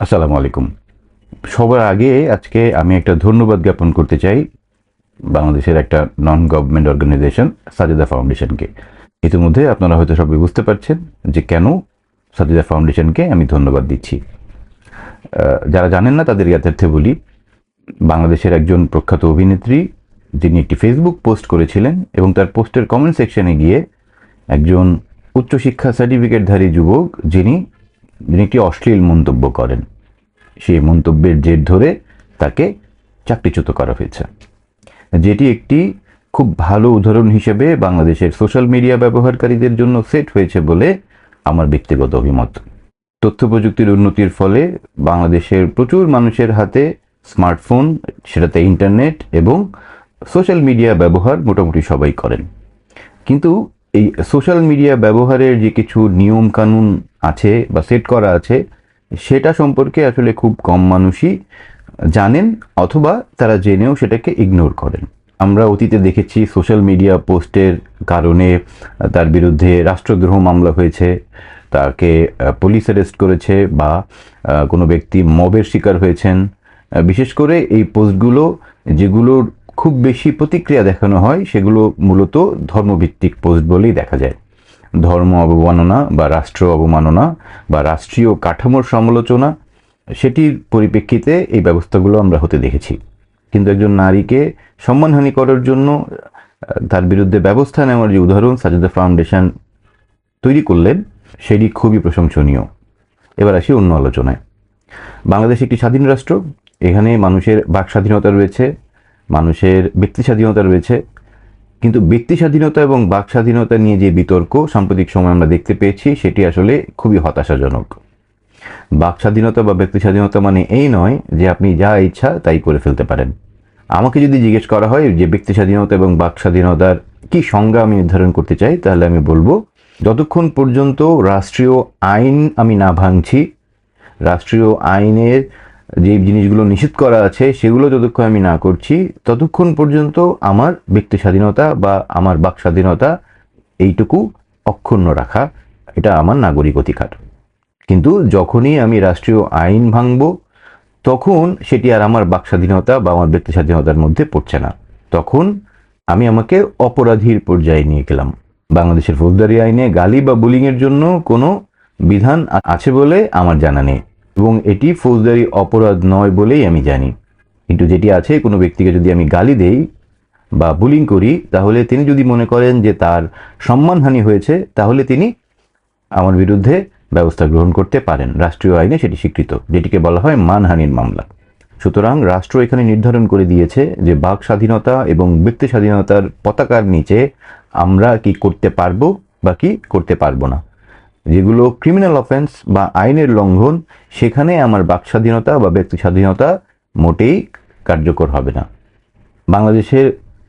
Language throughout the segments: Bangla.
আসসালামু আলাইকুম। সবার আগে আজকে আমি একটা ধন্যবাদ জ্ঞাপন করতে চাই বাংলাদেশের একটা নন গভর্নমেন্ট অর্গানাইজেশন সাজেদা ফাউন্ডেশনকে ইতিমধ্যে আপনারা হয়তো সবাই বুঝতে পারছেন যে কেন সাজেদা ফাউন্ডেশনকে আমি ধন্যবাদ দিচ্ছি। যারা জানেন না, তাদের জ্ঞাতার্থে বলি, বাংলাদেশের একজন প্রখ্যাত অভিনেত্রী, যিনি একটি ফেসবুক পোস্ট করেছিলেন এবং তার পোস্টের কমেন্ট সেকশনে গিয়ে একজন উচ্চশিক্ষা সার্টিফিকেটধারী যুবক, যিনি যিনি একটি অশ্লীল মন্তব্য করেন, সেই মন্তব্যের জের ধরে তাকে চাকরিচ্যুত করা হয়েছে। যেটি একটি খুব ভালো উদাহরণ হিসেবে বাংলাদেশের সোশ্যাল মিডিয়া ব্যবহারকারীদের জন্য সেট হয়েছে বলে আমার ব্যক্তিগত অভিমত। তথ্য প্রযুক্তির উন্নতির ফলে বাংলাদেশের প্রচুর মানুষের হাতে স্মার্টফোন, সেটাতে ইন্টারনেট এবং সোশ্যাল মিডিয়া ব্যবহার মোটামুটি সবাই করেন। কিন্তু এই সোশ্যাল মিডিয়া ব্যবহারের যে কিছু নিয়ম কানুন আছে বা সেট করা আছে, সেটা সম্পর্কে আসলে খুব কম মানুষই জানেন অথবা তারা জেনেও সেটাকে ইগনোর করেন। আমরা অতীতে দেখেছি সোশ্যাল মিডিয়া পোস্টের কারণে তার বিরুদ্ধে রাষ্ট্রদ্রোহ মামলা হয়েছে, তাকে পুলিশ অ্যারেস্ট করেছে বা কোনো ব্যক্তি মবের শিকার হয়েছেন। বিশেষ করে এই পোস্টগুলো যেগুলোর খুব বেশি প্রতিক্রিয়া দেখানো হয়, সেগুলো মূলত ধর্মভিত্তিক পোস্ট বলেই দেখা যায়। ধর্ম অবমাননা বা রাষ্ট্র অবমাননা বা রাষ্ট্রীয় কাঠামোর সমালোচনা, সেটির পরিপ্রেক্ষিতে এই ব্যবস্থাগুলো আমরা হতে দেখেছি। কিন্তু একজন নারীকে সম্মানহানি করার জন্য তার বিরুদ্ধে ব্যবস্থা নেওয়ার যে উদাহরণ সাজেদা ফাউন্ডেশন তৈরি করলেন, সেটি খুবই প্রশংসনীয়। এবার আসি অন্য আলোচনায়। বাংলাদেশ একটি স্বাধীন রাষ্ট্র, এখানে মানুষের বাক স্বাধীনতা রয়েছে, মানুষের ব্যক্তি স্বাধীনতা রয়েছে কিন্তু ব্যক্তি স্বাধীনতা এবং বাক স্বাধীনতা নিয়ে যে বিতর্ক সাম্প্রতিক সময় আমরা দেখতে পেয়েছি, সেটি আসলে খুবই হতাশাজনক। বাক স্বাধীনতা বা ব্যক্তি স্বাধীনতা মানে এই নয় যে আপনি যা ইচ্ছা তাই করে ফেলতে পারেন। আমাকে যদি জিজ্ঞেস করা হয় যে ব্যক্তি স্বাধীনতা এবং বাক স্বাধীনতার কি সংজ্ঞা আমি নির্ধারণ করতে চাই, তাহলে আমি বলব, যতক্ষণ পর্যন্ত রাষ্ট্রীয় আইন আমি না ভাঙছি, রাষ্ট্রীয় আইনের যে জিনিসগুলো নিষেধ করা আছে, সেগুলো যতক্ষণ আমি না করছি, ততক্ষণ পর্যন্ত আমার ব্যক্তি স্বাধীনতা বা আমার বাক স্বাধীনতা এইটুকু অক্ষুণ্ণ রাখা, এটা আমার নাগরিক অধিকার। কিন্তু যখনই আমি রাষ্ট্রীয় আইন ভাঙব, তখন সেটি আর আমার বাক স্বাধীনতা বা আমার ব্যক্তি স্বাধীনতার মধ্যে পড়ছে না। তখন আমি আমাকে অপরাধীর পর্যায়ে নিয়ে গেলাম। বাংলাদেশের ফৌজদারি আইনে গালি বা বুলিংয়ের জন্য কোনো বিধান আছে বলে আমার জানা নেই। এবং এটি ফৌজদারি অপরাধ নয় বলেই আমি জানি। কিন্তু যেটি আছে, কোনো ব্যক্তিকে যদি আমি গালি দেই বা বুলিং করি, তাহলে তিনি যদি মনে করেন যে তার সম্মানহানি হয়েছে, তাহলে তিনি আমার বিরুদ্ধে ব্যবস্থা গ্রহণ করতে পারেন। রাষ্ট্রীয় আইনে সেটি স্বীকৃত, যেটিকে বলা হয় মানহানির মামলা। সুতরাং রাষ্ট্র এখানে নির্ধারণ করে দিয়েছে যে বাক স্বাধীনতা এবং ব্যক্তি স্বাধীনতার পতাকার নিচে আমরা কি করতে পারব বা কি করতে পারব না। যেগুলো ক্রিমিনাল অফেন্স বা আইনের লঙ্ঘন, সেখানে আমার বাক স্বাধীনতা বা ব্যক্তি স্বাধীনতা মোটেই কার্যকর হবে না। বাংলাদেশের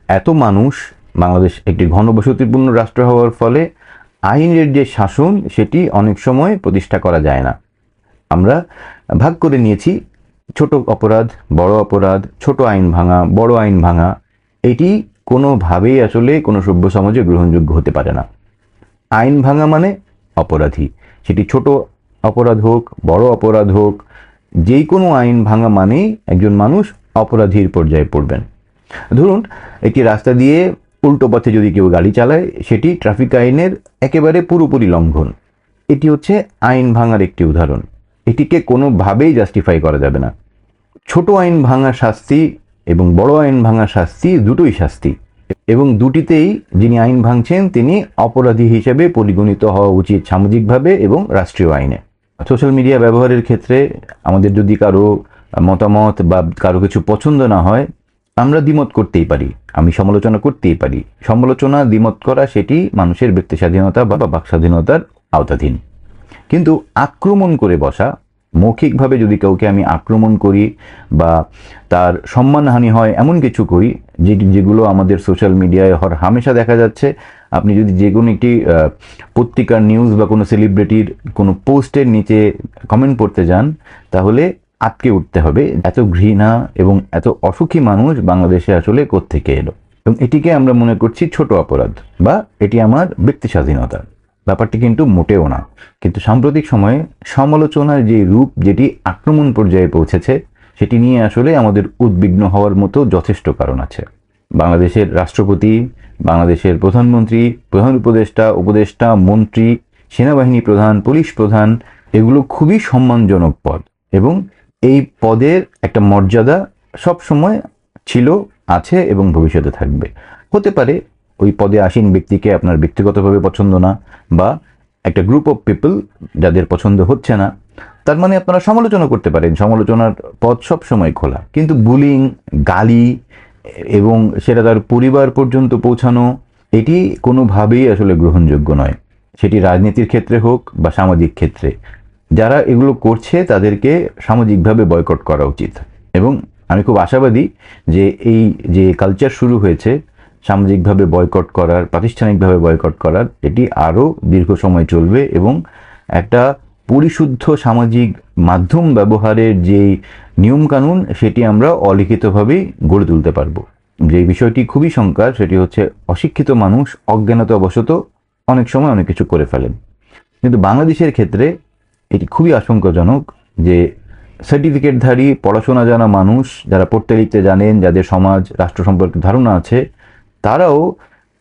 এত মানুষ, বাংলাদেশ একটি ঘনবসতিপূর্ণ রাষ্ট্র হওয়ার ফলে আইনের যে শাসন, সেটি অনেক সময় প্রতিষ্ঠা করা যায় না। আমরা ভাগ করে নিয়েছি, ছোট অপরাধ, বড় অপরাধ, ছোট আইন ভাঙা, বড় আইন ভাঙা, এটি কোনোভাবেই আসলে কোনো সভ্য সমাজে গ্রহণযোগ্য হতে পারে না। আইন ভাঙা মানে অপরাধী। সেটি ছোট অপরাধ হোক, বড় অপরাধ হোক যেই কোনো আইন ভাঙা মানেই একজন মানুষ অপরাধীর পর্যায়ে পড়বেন। ধরুন, একটি রাস্তা দিয়ে উল্টো পথে যদি কেউ গাড়ি চালায়, সেটি ট্রাফিক আইনের একেবারে পুরোপুরি লঙ্ঘন। এটি হচ্ছে আইন ভাঙার একটি উদাহরণ। এটিকে কোনোভাবেই জাস্টিফাই করা যাবে না। ছোট আইন ভাঙা শাস্তি এবং বড় আইন ভাঙা শাস্তি দুটোই শাস্তি। এবং দুটিতেই যিনি আইন ভাঙছেন, তিনি অপরাধী হিসেবে পরিগণিত হওয়া উচিত সামাজিকভাবে এবং রাষ্ট্রীয় আইনে। সোশ্যাল মিডিয়া ব্যবহারের ক্ষেত্রে আমাদের যদি কারও মতামত বা কারও কিছু পছন্দ না হয়, আমরা দ্বিমত করতেই পারি, আমি সমালোচনা করতেই পারি। সমালোচনা, দ্বিমত করা সেটি মানুষের ব্যক্তি স্বাধীনতা বা বাক স্বাধীনতার আওতাধীন। কিন্তু আক্রমণ করে বসা মৌখিকভাবে যদি কাউকে আমি আক্রমণ করি বা তার সম্মানহানি হয়, এমন কিছু করি, যে যেগুলো আমাদের সোশ্যাল মিডিয়ায় হর হামেশা দেখা যাচ্ছে। আপনি যদি যে কোনো একটি পত্রিকার নিউজ বা কোনো সেলিব্রিটির কোনো পোস্টের নিচে কমেন্ট পড়তে যান, তাহলে আটকে উঠতে হবে। এত ঘৃণা এবং এত অসুখী মানুষ বাংলাদেশে আসলে কোত্থেকে এলো? এবং এটিকে আমরা মনে করছি ছোট অপরাধ বা এটি আমার ব্যক্তি স্বাধীনতা ব্যাপারটি কিন্তু মোটেও না। কিন্তু সাম্প্রতিক সময়ে সমালোচনার যে রূপ যেটি আক্রমণ পর্যায়ে পৌঁছেছে, সেটি নিয়ে আসলে আমাদের উদ্বিগ্ন হওয়ার মতো যথেষ্ট কারণ আছে। বাংলাদেশের রাষ্ট্রপতি, বাংলাদেশের প্রধানমন্ত্রী, প্রধান উপদেষ্টা উপদেষ্টা, মন্ত্রী, সেনাবাহিনী প্রধান, পুলিশ প্রধান, এগুলো খুবই সম্মানজনক পদ এবং এই পদের একটা মর্যাদা সব সময় ছিল, আছে এবং ভবিষ্যতে থাকবে। হতে পারে ওই পদে আসীন ব্যক্তিকে আপনার ব্যক্তিগতভাবে পছন্দ না, বা একটা গ্রুপ অফ পিপল যাদের পছন্দ হচ্ছে না, তার মানে আপনারা সমালোচনা করতে পারেন। সমালোচনার পথ সব সময় খোলা। কিন্তু বুলিং গালি, এবং সেটা তার পরিবার পর্যন্ত পৌঁছানো, এটি কোনোভাবেই আসলে গ্রহণযোগ্য নয়। সেটি রাজনীতির ক্ষেত্রে হোক বা সামাজিক ক্ষেত্রে। যারা এগুলো করছে, তাদেরকে সামাজিকভাবে বয়কট করা উচিত। এবং আমি খুব আশাবাদী যে এই যে কালচার শুরু হয়েছে সামাজিকভাবে বয়কট করার, প্রাতিষ্ঠানিকভাবে বয়কট করার, এটি আরও দীর্ঘ সময় চলবে এবং একটা পরিশুদ্ধ সামাজিক মাধ্যম ব্যবহারের যেই নিয়মকানুন, সেটি আমরা অলিখিতভাবেই গড়ে তুলতে পারব। যে বিষয়টি খুবই শঙ্কার, সেটি হচ্ছে অশিক্ষিত মানুষ অজ্ঞানতাবশত অনেক সময় অনেক কিছু করে ফেলেন। কিন্তু বাংলাদেশের ক্ষেত্রে এটি খুবই আশঙ্কাজনক যে সার্টিফিকেটধারী পড়াশোনা জানা মানুষ, যারা পড়তে লিখতে জানেন, যাদের সমাজ, রাষ্ট্র সম্পর্কে ধারণা আছে তারাও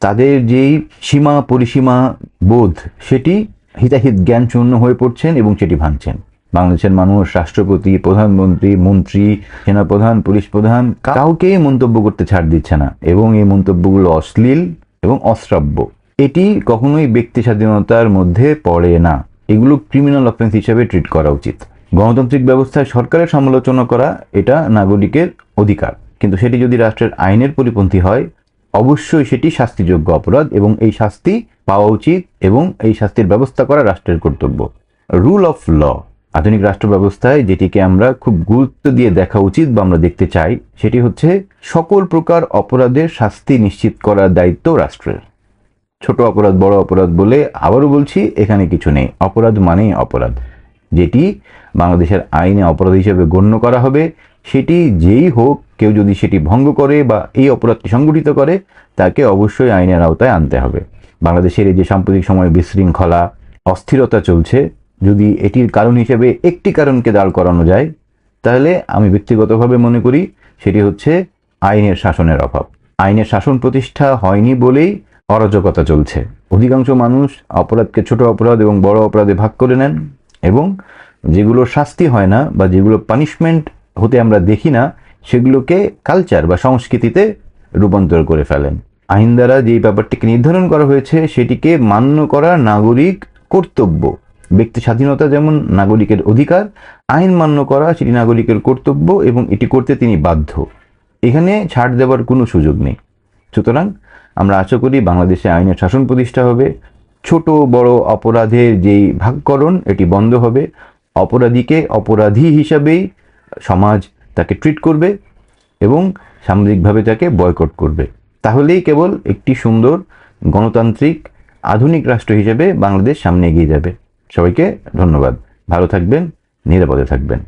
তাদের যেই সীমা পরিসীমা বোধ, সেটি হিতাহিত জ্ঞান শূন্য হয়ে পড়ছেন এবং সেটি ভাঙছেন। বাংলাদেশের মানুষ, রাষ্ট্রপতি, প্রধানমন্ত্রী, মন্ত্রী, সেনাপ্রধান, পুলিশ প্রধান কাউকেই মন্তব্য করতে ছাড় দিচ্ছে না এবং এই মন্তব্যগুলো অশ্লীল এবং অশ্রাব্য। এটি কখনোই ব্যক্তি স্বাধীনতার মধ্যে পড়ে না। এগুলো ক্রিমিনাল অফেন্স হিসেবে ট্রিট করা উচিত। গণতান্ত্রিক ব্যবস্থায় সরকারের সমালোচনা করা এটা নাগরিকের অধিকার। কিন্তু সেটি যদি রাষ্ট্রের আইনের পরিপন্থী হয় অবশ্যই সেটি শাস্তিযোগ্য অপরাধ এবং এই শাস্তি পাওয়া উচিত এবং এই শাস্তির ব্যবস্থা করা রাষ্ট্রের কর্তব্য। রুল অফ ল, আধুনিক রাষ্ট্র ব্যবস্থায় যেটিকে আমরা খুব গুরুত্ব দিয়ে দেখা উচিত বা আমরা দেখতে চাই, সেটি হচ্ছে সকল প্রকার অপরাধের শাস্তি নিশ্চিত করার দায়িত্ব রাষ্ট্রের। ছোট অপরাধ, বড় অপরাধ বলে আবারও বলছি, এখানে কিছু নেই। অপরাধ মানেই অপরাধ। যেটি বাংলাদেশের আইনে অপরাধ হিসেবে গণ্য করা হবে, সেটি যেই হোক কেউ যদি সেটি ভঙ্গ করে বা এই অপরাধটি সংগঠিত করে, তাকে অবশ্যই আইনের আওতায় আনতে হবে। বাংলাদেশের এই যে সাম্প্রতিক সময়ে বিশৃঙ্খলা, অস্থিরতা চলছে, যদি এটির কারণ হিসেবে একটি কারণকে দাঁড় করানো যায়, তাহলে আমি ব্যক্তিগতভাবে মনে করি সেটি হচ্ছে আইনের শাসনের অভাব। আইনের শাসন প্রতিষ্ঠা হয়নি বলেই অরাজকতা চলছে। অধিকাংশ মানুষ অপরাধকে ছোট অপরাধ এবং বড় অপরাধে ভাগ করে নেন এবং যেগুলো শাস্তি হয় না বা যেগুলো পানিশমেন্ট হতে আমরা দেখি না সেগুলোকে কালচার বা সংস্কৃতিতে রূপান্তর করে ফেলেন। আইন দ্বারা যেই ব্যাপারটিকে নির্ধারণ করা হয়েছে, সেটিকে মান্য করা নাগরিক কর্তব্য। ব্যক্তি স্বাধীনতা যেমন নাগরিকের অধিকার, আইন মান্য করা সেটি নাগরিকের কর্তব্য এবং এটি করতে তিনি বাধ্য। এখানে ছাড় দেওয়ার কোনো সুযোগ নেই। সুতরাং আমরা আশা করি বাংলাদেশে আইনের শাসন প্রতিষ্ঠা হবে। ছোট, বড় অপরাধের যেই ভাগকরণ, এটি বন্ধ হবে। অপরাধীকে অপরাধী হিসাবেই সমাজ তাকে ট্রিট করবে এবং সামরিকভাবে তাকে বয়কট করবে। তাহলেই কেবল একটি সুন্দর গণতান্ত্রিক, আধুনিক রাষ্ট্র হিসেবে বাংলাদেশ সামনে এগিয়ে যাবে। সবাইকে ধন্যবাদ। ভালো থাকবেন, নিরাপদে থাকবেন।